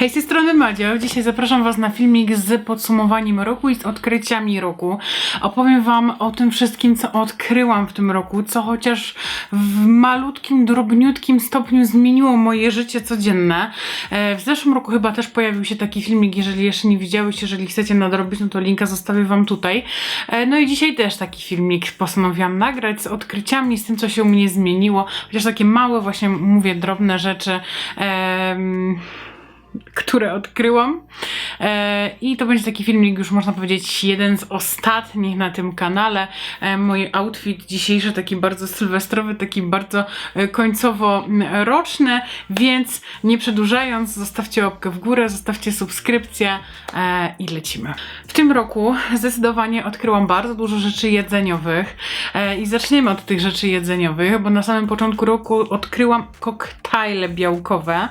Hej, z tej strony Madzia. Dzisiaj zapraszam Was na filmik z podsumowaniem roku i z odkryciami roku. Opowiem Wam o tym wszystkim, co odkryłam w tym roku, co chociaż w malutkim, drobniutkim stopniu zmieniło moje życie codzienne. E, W zeszłym roku chyba też pojawił się taki filmik, jeżeli jeszcze nie widziałeś, jeżeli chcecie nadrobić, no to linka zostawię Wam tutaj. E, No i dzisiaj też taki filmik postanowiłam nagrać z odkryciami, z tym, co się u mnie zmieniło. Chociaż takie małe, właśnie mówię, drobne rzeczy. em, które odkryłam. E, I to będzie taki filmik, już można powiedzieć, jeden z ostatnich na tym kanale. E, mój outfit dzisiejszy, taki bardzo sylwestrowy, taki bardzo e, końcowo-roczny, więc nie przedłużając, zostawcie łapkę w górę, zostawcie subskrypcję i lecimy. W tym roku zdecydowanie odkryłam bardzo dużo rzeczy jedzeniowych i zaczniemy od tych rzeczy jedzeniowych, bo na samym początku roku odkryłam koktajle białkowe.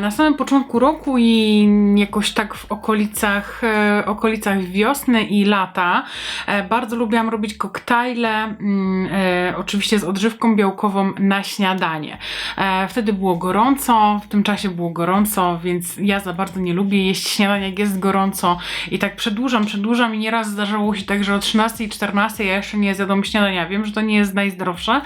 Na samym początku roku i jakoś tak w okolicach, e, okolicach wiosny i lata e, bardzo lubiłam robić koktajle, mm, e, oczywiście z odżywką białkową na śniadanie. Wtedy było gorąco, w tym czasie było gorąco, więc ja za bardzo nie lubię jeść śniadania, jak jest gorąco i tak przedłużam, przedłużam i nieraz zdarzało się tak, że o 13 i 14 ja jeszcze nie zjadłam śniadania. Wiem, że to nie jest najzdrowsze.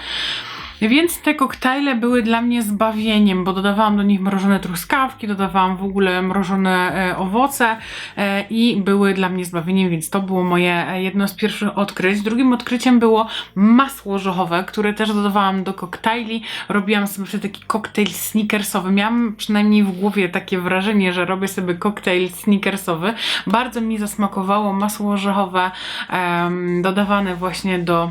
Więc te koktajle były dla mnie zbawieniem, bo dodawałam do nich mrożone truskawki, dodawałam w ogóle mrożone e, owoce e, i były dla mnie zbawieniem, więc to było moje e, jedno z pierwszych odkryć. Drugim odkryciem było masło orzechowe, które też dodawałam do koktajli. Robiłam sobie wtedy taki koktajl snickersowy. Miałam przynajmniej w głowie takie wrażenie, że robię sobie koktajl snickersowy. Bardzo mi zasmakowało masło orzechowe dodawane właśnie do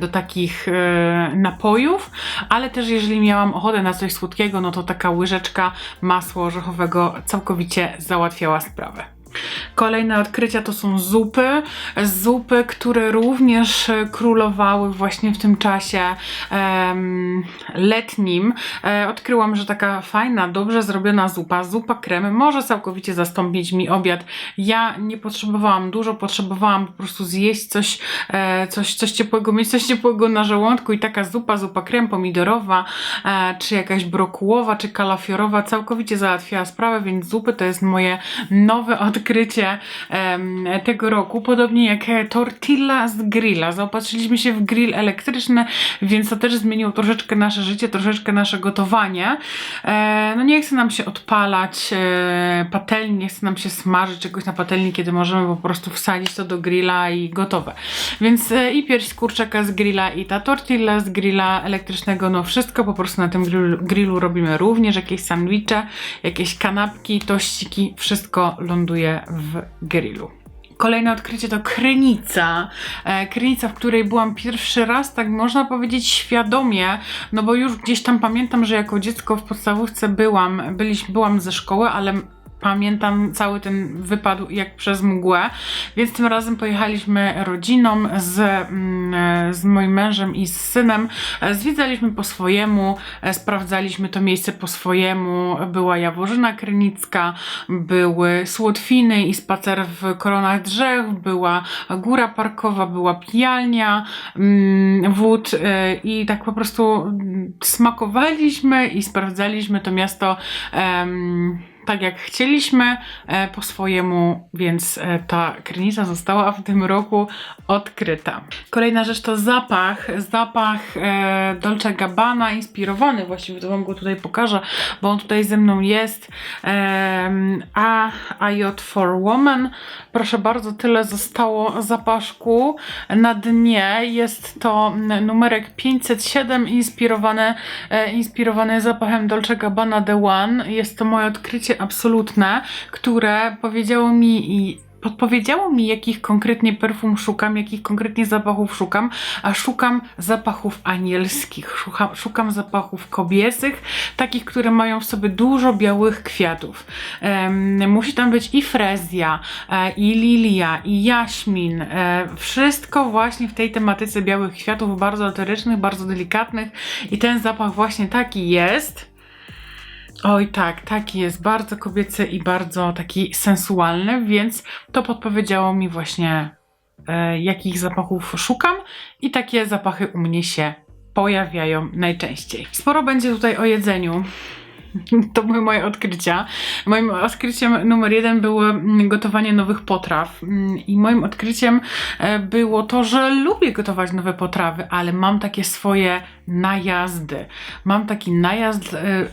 do takich e, napojów, ale też jeżeli miałam ochotę na coś słodkiego, no to taka łyżeczka masła orzechowego całkowicie załatwiała sprawę. Kolejne odkrycia to są zupy. Zupy, które również królowały właśnie w tym czasie em, letnim. E, odkryłam, że taka fajna, dobrze zrobiona zupa, zupa kremy może całkowicie zastąpić mi obiad. Ja nie potrzebowałam dużo, potrzebowałam po prostu zjeść coś, e, coś, coś ciepłego, mieć coś ciepłego na żołądku i taka zupa, zupa krem pomidorowa, e, czy jakaś brokułowa, czy kalafiorowa całkowicie załatwiała sprawę, więc zupy to jest moje nowe odkrycie em, tego roku. Podobnie jak e, tortilla z grilla. Zaopatrzyliśmy się w grill elektryczny, więc to też zmieniło troszeczkę nasze życie, troszeczkę nasze gotowanie. E, no nie chce nam się odpalać e, patelni, nie chce nam się smażyć czegoś na patelni, kiedy możemy po prostu wsadzić to do grilla i gotowe. Więc e, i pierś z kurczaka z grilla i ta tortilla z grilla elektrycznego, no wszystko po prostu na tym grillu, grillu robimy również, jakieś sandwicze, jakieś kanapki, tościki, wszystko ląduje w grillu. Kolejne odkrycie to krynica. E, krynica, w której byłam pierwszy raz, tak można powiedzieć świadomie, no bo już gdzieś tam pamiętam, że jako dziecko w podstawówce byłam, byliś, byłam ze szkoły, ale pamiętam cały ten wypad jak przez mgłę, więc tym razem pojechaliśmy rodziną z, mm, z moim mężem i z synem. Zwiedzaliśmy po swojemu, sprawdzaliśmy to miejsce po swojemu. Była Jaworzyna Krynicka, były Słotwiny i spacer w koronach drzew, była góra parkowa, była pijalnia mm, wód e, i tak po prostu smakowaliśmy i sprawdzaliśmy to miasto em, tak jak chcieliśmy e, po swojemu, więc e, ta krynica została w tym roku odkryta. Kolejna rzecz to zapach. Zapach e, Dolce Gabbana, inspirowany, właściwie to Wam go tutaj pokażę, bo on tutaj ze mną jest. A AJ for Woman. Proszę bardzo, tyle zostało zapaszku. Na dnie jest to numerek 507, inspirowany, inspirowany zapachem Dolce Gabbana The One. Jest to moje odkrycie absolutne, które powiedziało mi i podpowiedziało mi, jakich konkretnie perfum szukam, jakich konkretnie zapachów szukam, a szukam zapachów anielskich, szukam, szukam zapachów kobiecych, takich, które mają w sobie dużo białych kwiatów. Em, musi tam być i frezja, e, i lilia, i jaśmin, e, wszystko właśnie w tej tematyce białych kwiatów, bardzo eterycznych, bardzo delikatnych i ten zapach właśnie taki jest. Oj tak, taki jest bardzo kobiecy i bardzo taki sensualny, więc to podpowiedziało mi właśnie e, jakich zapachów szukam i takie zapachy u mnie się pojawiają najczęściej. Sporo będzie tutaj o jedzeniu. To były moje odkrycia. Moim odkryciem numer jeden było mm, gotowanie nowych potraw. Mm, I moim odkryciem e, było to, że lubię gotować nowe potrawy, ale mam takie swoje najazdy. Mam taki najazd, t-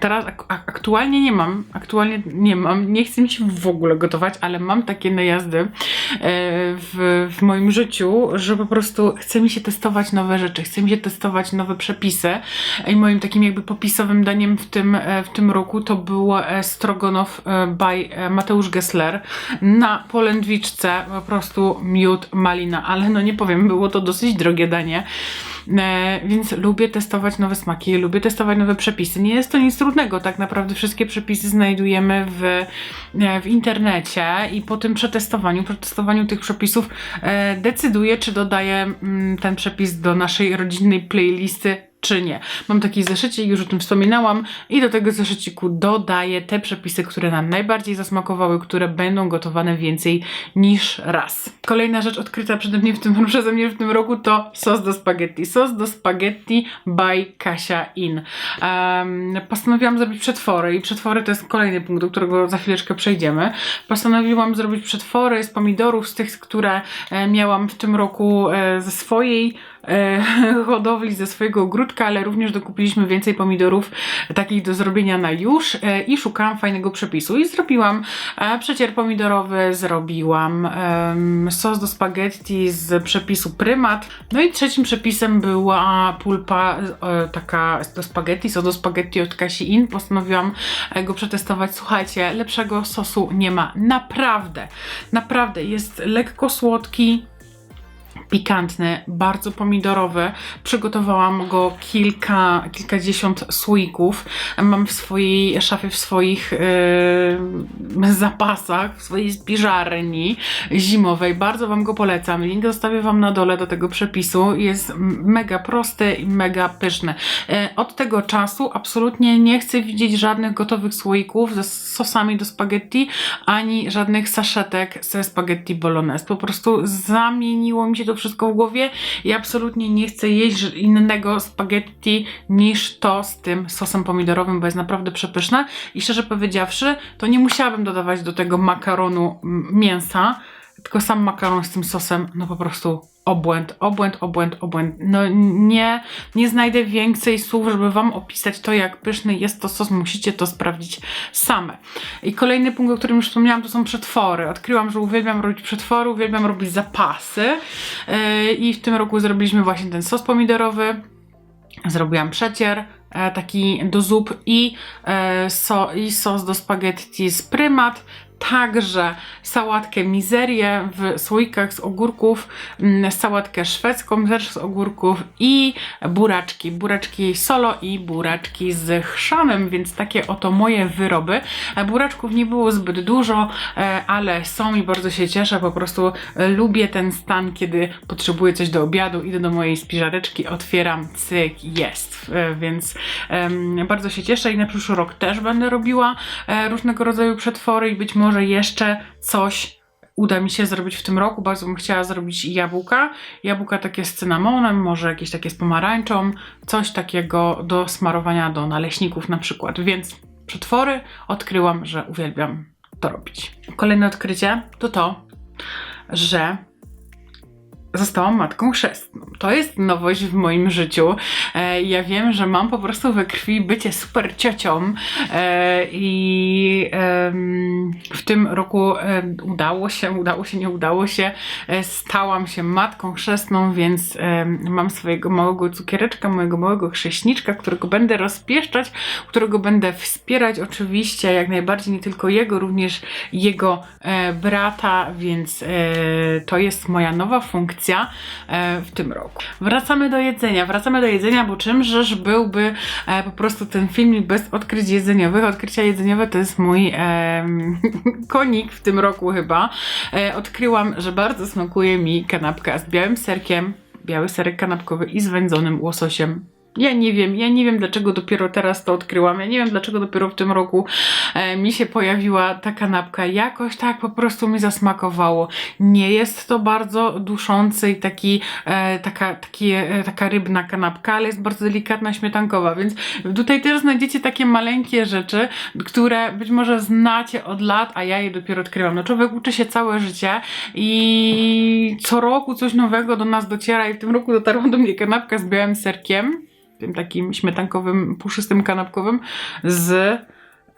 teraz ak- ak- aktualnie nie mam, aktualnie nie mam, nie chcę mi się w ogóle gotować, ale mam takie najazdy e, w, w moim życiu, że po prostu chce mi się testować nowe rzeczy, chce mi się testować nowe przepisy i moim takim jakby popisowym daniem w tym, e, w tym roku to był e, Strogonow e, by Mateusz Gessler na polędwiczce, po prostu miód, malina, ale no nie powiem, było to dosyć drogie danie. E, więc lubię testować nowe smaki, lubię testować nowe przepisy. Nie jest to nic trudnego, tak naprawdę wszystkie przepisy znajdujemy w, e, w internecie i po tym przetestowaniu, przetestowaniu tych przepisów e, decyduję, czy dodaję mm, ten przepis do naszej rodzinnej playlisty czy nie. Mam taki zeszycik, już o tym wspominałam i do tego zeszyciku dodaję te przepisy, które nam najbardziej zasmakowały, które będą gotowane więcej niż raz. Kolejna rzecz odkryta przede mnie w tym, przeze mnie w tym roku to sos do spaghetti. Sos do spaghetti by Kasia In. Um, postanowiłam zrobić przetwory i przetwory to jest kolejny punkt, do którego za chwileczkę przejdziemy. Postanowiłam zrobić przetwory z pomidorów, z tych, które e, miałam w tym roku e, ze swojej hodowli, ze swojego ogródka, ale również dokupiliśmy więcej pomidorów takich do zrobienia na już e, i szukałam fajnego przepisu i zrobiłam e, przecier pomidorowy, zrobiłam sos do spaghetti z przepisu prymat. No i trzecim przepisem była pulpa e, taka do spaghetti, sos do spaghetti od Kasi In. Postanowiłam e, go przetestować. Słuchajcie, lepszego sosu nie ma. Naprawdę, naprawdę jest lekko słodki, pikantny, bardzo pomidorowy. Przygotowałam go kilka, kilkadziesiąt słoików. Mam w swojej szafie, w swoich yy, zapasach, w swojej spiżarni zimowej. Bardzo Wam go polecam. Link zostawię Wam na dole do tego przepisu. Jest mega prosty i mega pyszny. E, Od tego czasu absolutnie nie chcę widzieć żadnych gotowych słoików ze sosami do spaghetti, ani żadnych saszetek ze spaghetti bolognese. Po prostu zamieniło mi się to wszystko w głowie. I absolutnie nie chcę jeść innego spaghetti niż to z tym sosem pomidorowym, bo jest naprawdę przepyszne. I szczerze powiedziawszy, to nie musiałabym dodawać do tego makaronu mięsa, tylko sam makaron z tym sosem, no po prostu obłęd, obłęd, obłęd, obłęd. No nie, nie znajdę więcej słów, żeby Wam opisać to, jak pyszny jest to sos. Musicie to sprawdzić same. I kolejny punkt, o którym już wspomniałam, to są przetwory. Odkryłam, że uwielbiam robić przetwory, uwielbiam robić zapasy yy, i w tym roku zrobiliśmy właśnie ten sos pomidorowy. Zrobiłam przecier, e, taki do zup i, e, so, i sos do spaghetti z prymat. Także sałatkę mizerię w słoikach z ogórków, mm, sałatkę szwedzką też z ogórków i buraczki. Buraczki solo i buraczki z chrzanem, więc takie oto moje wyroby. E, Buraczków nie było zbyt dużo, e, ale są i bardzo się cieszę. Po prostu e, lubię ten stan, kiedy potrzebuję coś do obiadu, idę do mojej spiżareczki, otwieram, cyk, jest. Więc bardzo się cieszę i na przyszły rok też będę robiła różnego rodzaju przetwory i być może jeszcze coś uda mi się zrobić w tym roku. Bardzo bym chciała zrobić jabłka. Jabłka takie z cynamonem, może jakieś takie z pomarańczą, coś takiego do smarowania do naleśników na przykład. Więc przetwory odkryłam, że uwielbiam to robić. Kolejne odkrycie to to, że zostałam matką chrzestną. To jest nowość w moim życiu. E, ja wiem, że mam po prostu we krwi bycie super ciocią e, i em, w tym roku e, udało się, udało się, nie udało się. E, stałam się matką chrzestną, więc em, mam swojego małego cukiereczka, mojego małego chrześniczka, którego będę rozpieszczać, którego będę wspierać oczywiście, jak najbardziej nie tylko jego, również jego e, brata, więc e, to jest moja nowa funkcja e, w tym roku. Wracamy do jedzenia, wracamy do jedzenia, bo czymżeż byłby e, po prostu ten filmik bez odkryć jedzeniowych. Odkrycia jedzeniowe to jest mój konik w tym roku chyba. E, odkryłam, że bardzo smakuje mi kanapka z białym serkiem, biały serek kanapkowy i z wędzonym łososiem Ja nie wiem, ja nie wiem dlaczego dopiero teraz to odkryłam, ja nie wiem dlaczego dopiero w tym roku e, mi się pojawiła ta kanapka. Jakoś tak po prostu mi zasmakowało. Nie jest to bardzo duszący i taki, e, taka, taki, e, taka rybna kanapka, ale jest bardzo delikatna, śmietankowa, więc tutaj też znajdziecie takie maleńkie rzeczy, które być może znacie od lat, a ja je dopiero odkryłam. No człowiek uczy się całe życie i co roku coś nowego do nas dociera i w tym roku dotarła do mnie kanapka z białym serkiem tym takim śmietankowym, puszystym kanapkowym z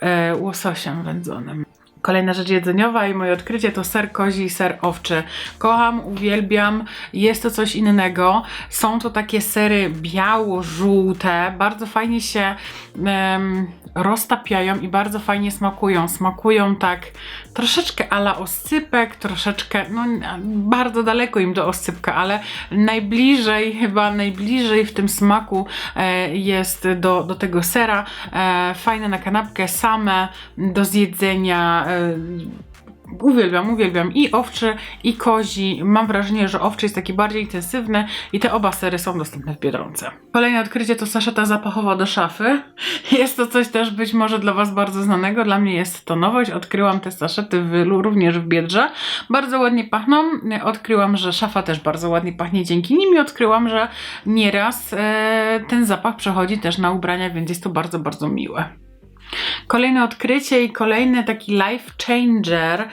e, łososiem wędzonym. Kolejna rzecz jedzeniowa i moje odkrycie to ser kozi i ser owczy. Kocham, uwielbiam, jest to coś innego. Są to takie sery biało-żółte, bardzo fajnie się roztapiają i bardzo fajnie smakują. Smakują tak troszeczkę ala oscypek, troszeczkę, no bardzo daleko im do oscypka, ale najbliżej, chyba najbliżej w tym smaku e, jest do, do tego sera. E, fajne na kanapkę, same do zjedzenia. E, Uwielbiam, uwielbiam i owczy, i kozi. Mam wrażenie, że owczy jest taki bardziej intensywny i te oba sery są dostępne w Biedronce. Kolejne odkrycie to saszeta zapachowa do szafy. Jest to coś też być może dla Was bardzo znanego. Dla mnie jest to nowość. Odkryłam te saszety w, również w Biedrze. Bardzo ładnie pachną. Odkryłam, że szafa też bardzo ładnie pachnie dzięki nim i odkryłam, że nieraz e, ten zapach przechodzi też na ubrania, więc jest to bardzo, bardzo miłe. Kolejne odkrycie i kolejny taki life changer,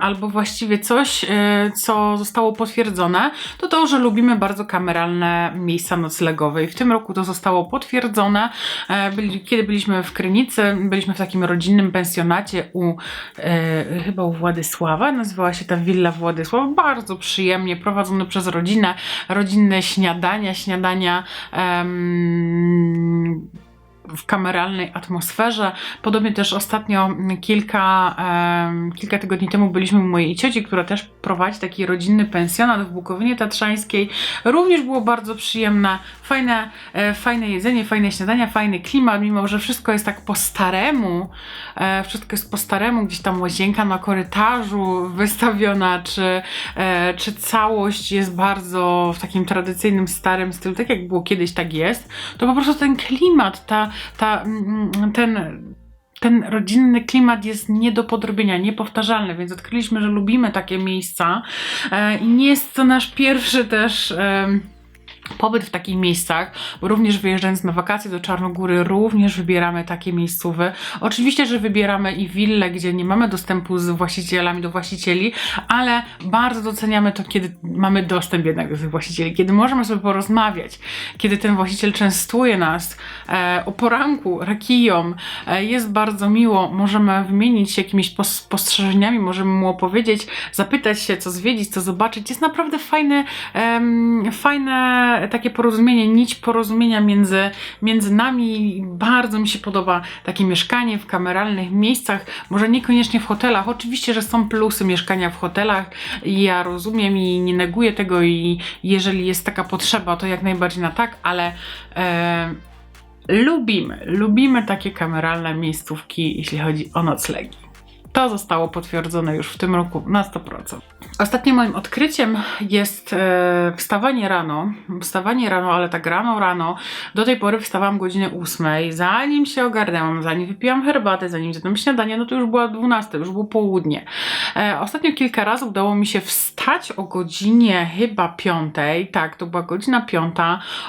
albo właściwie coś, e, co zostało potwierdzone, to to, że lubimy bardzo kameralne miejsca noclegowe. I w tym roku to zostało potwierdzone. E, kiedy byliśmy w Krynicy, byliśmy w takim rodzinnym pensjonacie u e, chyba u Władysława, nazywała się ta Willa Władysław. Bardzo przyjemnie prowadzone przez rodzinę, rodzinne śniadania, śniadania. em, w kameralnej atmosferze. Podobnie też ostatnio kilka, em, kilka tygodni temu byliśmy u mojej cioci, która też prowadzi taki rodzinny pensjonat w Bukowinie Tatrzańskiej. Również było bardzo przyjemne, fajne, e, fajne jedzenie, fajne śniadania, fajny klimat, mimo że wszystko jest tak po staremu, e, wszystko jest po staremu, gdzieś tam łazienka na korytarzu wystawiona, czy, e, czy całość jest bardzo w takim tradycyjnym, starym stylu, tak jak było kiedyś, tak jest, to po prostu ten klimat, ta, ta, mm, ten, ten rodzinny klimat jest nie do podrobienia, niepowtarzalny, więc odkryliśmy, że lubimy takie miejsca e, i nie jest to nasz pierwszy też. Pobyt w takich miejscach, bo również wyjeżdżając na wakacje do Czarnogóry, również wybieramy takie miejscówy. Oczywiście, że wybieramy i wille, gdzie nie mamy dostępu z właścicielami do właścicieli, ale bardzo doceniamy to, kiedy mamy dostęp jednak do tych właścicieli, kiedy możemy sobie porozmawiać, kiedy ten właściciel częstuje nas e, o poranku, rakiją, e, jest bardzo miło, możemy wymienić się jakimiś pos- spostrzeżeniami, możemy mu opowiedzieć, zapytać się, co zwiedzić, co zobaczyć. Jest naprawdę fajne, em, fajne takie porozumienie, nić porozumienia między, między nami. Bardzo mi się podoba takie mieszkanie w kameralnych miejscach, może niekoniecznie w hotelach. Oczywiście, że są plusy mieszkania w hotelach ja rozumiem i nie neguję tego i jeżeli jest taka potrzeba, to jak najbardziej na tak, ale e, lubimy, lubimy takie kameralne miejscówki, jeśli chodzi o noclegi. To zostało potwierdzone już w tym roku na 100%. Ostatnim moim odkryciem jest e, wstawanie rano. Wstawanie rano, ale tak rano, rano. Do tej pory wstawałam o godzinie 8. Zanim się ogarnęłam, zanim wypiłam herbatę, zanim zjadłam śniadanie, no to już była 12, już było południe. E, ostatnio kilka razy udało mi się wstać o godzinie chyba 5. Tak, to była godzina 5.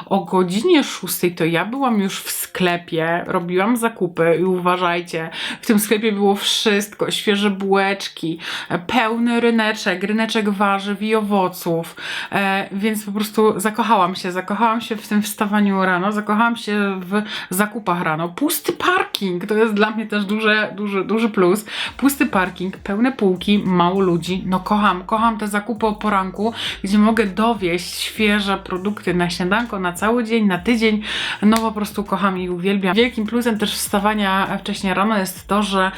O godzinie 6 to ja byłam już w sklepie, robiłam zakupy i uważajcie, w tym sklepie było wszystko, świeże bułeczki, e, pełny ryneczek, ryneczek warzyw i owoców, e, więc po prostu zakochałam się, zakochałam się w tym wstawaniu rano, zakochałam się w zakupach rano. Pusty parking, to jest dla mnie też duży, duży, duży plus. Pusty parking, pełne półki, mało ludzi, no kocham, kocham te zakupy o poranku, gdzie mogę dowieść świeże produkty na śniadanko, na cały dzień, na tydzień, no po prostu kocham i uwielbiam. Wielkim plusem też wstawania wcześniej rano jest to, że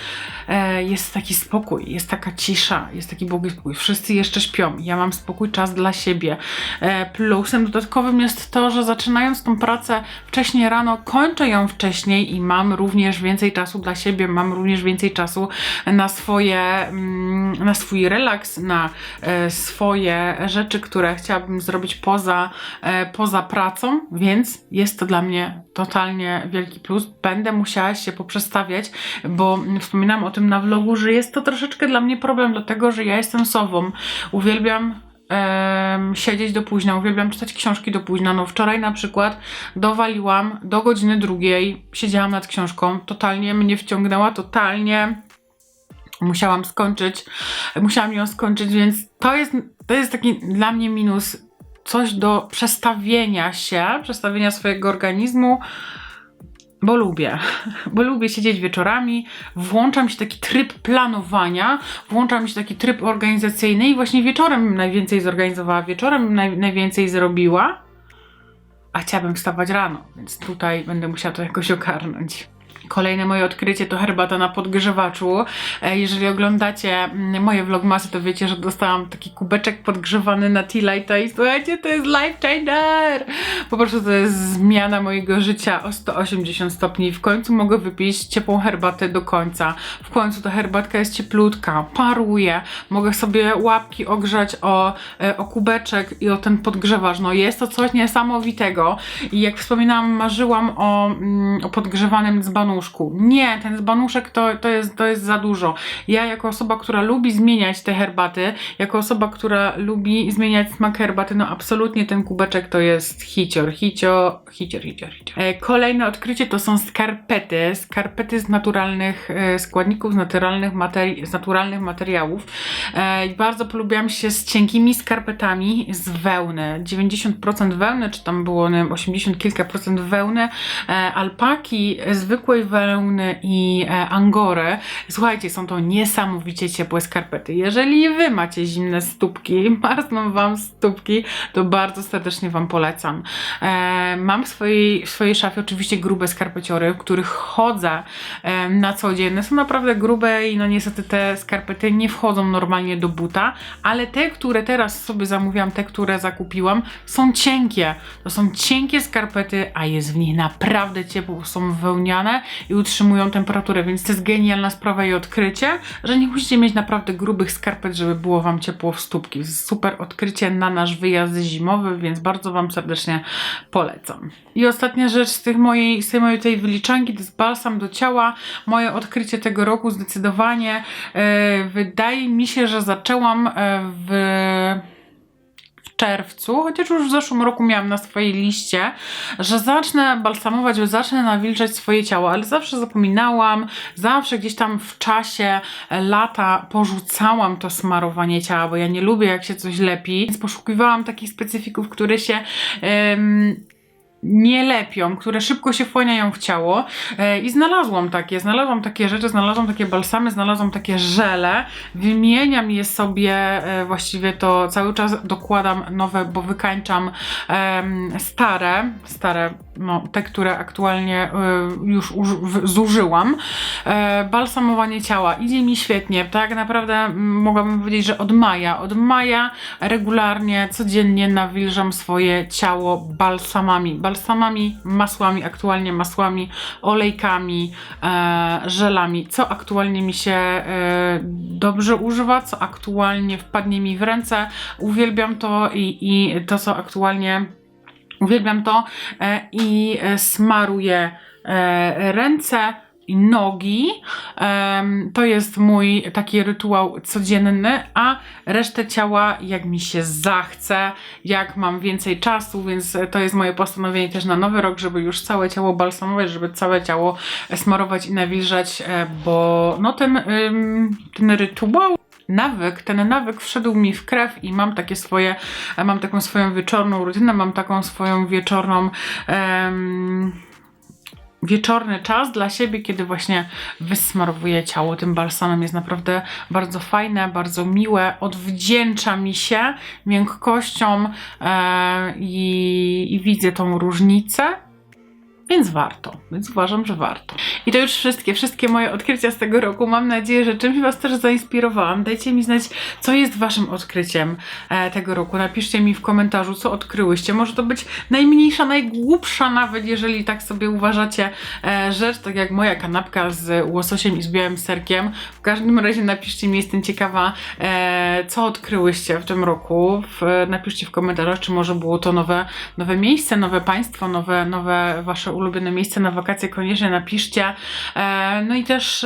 e, jest jest taki spokój, jest taka cisza, jest taki błogi spokój. Wszyscy jeszcze śpią, ja mam spokój, czas dla siebie. E, Plusem dodatkowym jest to, że zaczynając tą pracę wcześniej rano, kończę ją wcześniej i mam również więcej czasu dla siebie, mam również więcej czasu na swoje, mm, na swój relaks, na e, swoje rzeczy, które chciałabym zrobić poza, e, poza pracą, więc jest to dla mnie totalnie wielki plus. Będę musiała się poprzestawiać, bo wspominałam o tym na vlogu, że jest to troszeczkę dla mnie problem, dlatego że ja jestem sową. Uwielbiam em, siedzieć do późna, uwielbiam czytać książki do późna. No wczoraj na przykład dowaliłam do godziny drugiej, siedziałam nad książką, totalnie mnie wciągnęła, totalnie musiałam skończyć, musiałam ją skończyć, więc to jest, to jest taki dla mnie minus, coś do przestawienia się, przestawienia swojego organizmu, bo lubię, bo lubię siedzieć wieczorami, włącza mi się taki tryb planowania, włącza mi się taki tryb organizacyjny i właśnie wieczorem najwięcej zorganizowała, wieczorem naj, najwięcej zrobiła, a chciałabym wstawać rano, więc tutaj będę musiała to jakoś ogarnąć. Kolejne moje odkrycie to herbata na podgrzewaczu. E, Jeżeli oglądacie mm, moje vlogmasy, to wiecie, że dostałam taki kubeczek podgrzewany na tea lighta i słuchajcie, to jest life changer! Po prostu to jest zmiana mojego życia o 180 stopni. W końcu mogę wypić ciepłą herbatę do końca. W końcu ta herbatka jest cieplutka, paruje. Mogę sobie łapki ogrzać o, e, o kubeczek i o ten podgrzewacz. No jest to coś niesamowitego. I jak wspominałam, marzyłam o, mm, o podgrzewanym dzbanuszku. Nie, ten dzbanuszek to, to, jest, to jest za dużo. Ja jako osoba, która lubi zmieniać te herbaty, jako osoba, która lubi zmieniać smak herbaty, no absolutnie ten kubeczek to jest hicior, hicio, hicior, hicior, hicior. E, Kolejne odkrycie to są skarpety. Skarpety z naturalnych e, składników, z naturalnych, materi- z naturalnych materiałów. E, bardzo polubiłam się z cienkimi skarpetami z wełny. 90% wełny, czy tam było nie wiem, 80 kilka procent wełny, alpaki, zwykłej wełny i e, angory. Słuchajcie, są to niesamowicie ciepłe skarpety. Jeżeli wy macie zimne stópki, marzną wam stópki, to bardzo serdecznie wam polecam. E, mam w swojej, w swojej szafie oczywiście grube skarpeciory, w których chodzę e, na co dzień. One są naprawdę grube i no niestety te skarpety nie wchodzą normalnie do buta, ale te, które teraz sobie zamówiłam, te, które zakupiłam, są cienkie. To są cienkie skarpety, a jest w nich naprawdę ciepło, są wełniane i utrzymują temperaturę, więc to jest genialna sprawa i odkrycie, że nie musicie mieć naprawdę grubych skarpet, żeby było Wam ciepło w stópki. Super odkrycie na nasz wyjazd zimowy, więc bardzo Wam serdecznie polecam. I ostatnia rzecz z, tych mojej, z tej mojej tej wyliczanki to jest balsam do ciała. Moje odkrycie tego roku zdecydowanie e, wydaje mi się, że zaczęłam e, w czerwcu, chociaż już w zeszłym roku miałam na swojej liście, że zacznę balsamować, że zacznę nawilżać swoje ciało, ale zawsze zapominałam, zawsze gdzieś tam w czasie e, lata porzucałam to smarowanie ciała, bo ja nie lubię jak się coś lepi, więc poszukiwałam takich specyfików, które się nie lepią, które szybko się wchłaniają w ciało e, i znalazłam takie, znalazłam takie rzeczy, znalazłam takie balsamy, znalazłam takie żele, wymieniam je sobie, e, właściwie to cały czas dokładam nowe, bo wykańczam stare, stare, no te, które aktualnie e, już zużyłam. Balsamowanie ciała. Idzie mi świetnie, tak naprawdę mogłabym powiedzieć, że od maja, od maja regularnie, codziennie nawilżam swoje ciało balsamami, balsamami, masłami, aktualnie masłami, olejkami, e, żelami, co aktualnie mi się e, dobrze używa, co aktualnie wpadnie mi w ręce. Uwielbiam to i, i to, co aktualnie uwielbiam to e, i e, smaruję e, ręce nogi. Em, to jest mój taki rytuał codzienny, a resztę ciała jak mi się zachce, jak mam więcej czasu, więc to jest moje postanowienie też na nowy rok, żeby już całe ciało balsamować, żeby całe ciało smarować i nawilżać, e, bo no ten, ten rytuał nawyk, ten nawyk wszedł mi w krew i mam takie swoje, mam taką swoją wieczorną rutynę, mam taką swoją wieczorną em, wieczorny czas dla siebie, kiedy właśnie wysmarowuję ciało tym balsamem. Jest naprawdę bardzo fajne, bardzo miłe, odwdzięcza mi się miękkością e, i, i widzę tą różnicę. Więc warto. Więc uważam, że warto. I to już wszystkie, wszystkie moje odkrycia z tego roku. Mam nadzieję, że czymś Was też zainspirowałam. Dajcie mi znać, co jest Waszym odkryciem e, tego roku. Napiszcie mi w komentarzu, co odkryłyście. Może to być najmniejsza, najgłupsza nawet, jeżeli tak sobie uważacie, e, rzecz, tak jak moja kanapka z łososiem i z białym serkiem. W każdym razie napiszcie mi, jestem ciekawa, e, co odkryłyście w tym roku. W, napiszcie w komentarzach, czy może było to nowe, nowe miejsce, nowe państwo, nowe, nowe Wasze ulubione miejsce na wakacje. Koniecznie napiszcie. E, no i też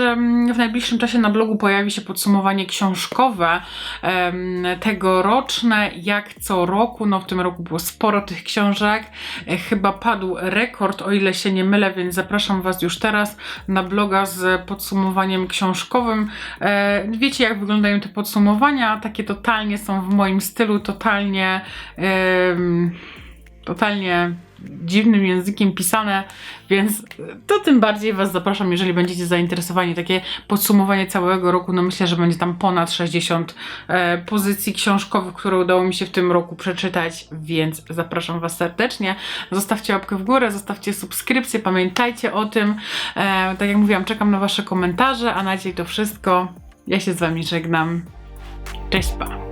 w najbliższym czasie na blogu pojawi się podsumowanie książkowe tegoroczne, jak co roku. No w tym roku było sporo tych książek. E, Chyba padł rekord, o ile się nie mylę, więc zapraszam Was już teraz na bloga z podsumowaniem książkowym. E, Wiecie, jak wyglądają te podsumowania? Takie totalnie są w moim stylu, totalnie. totalnie dziwnym językiem pisane, więc to tym bardziej Was zapraszam, jeżeli będziecie zainteresowani. Takie podsumowanie całego roku, no myślę, że będzie tam ponad 60 e, pozycji książkowych, które udało mi się w tym roku przeczytać, więc zapraszam Was serdecznie. Zostawcie łapkę w górę, zostawcie subskrypcję, pamiętajcie o tym. E, tak jak mówiłam, czekam na Wasze komentarze, a na dzisiaj to wszystko. Ja się z Wami żegnam. Cześć, pa!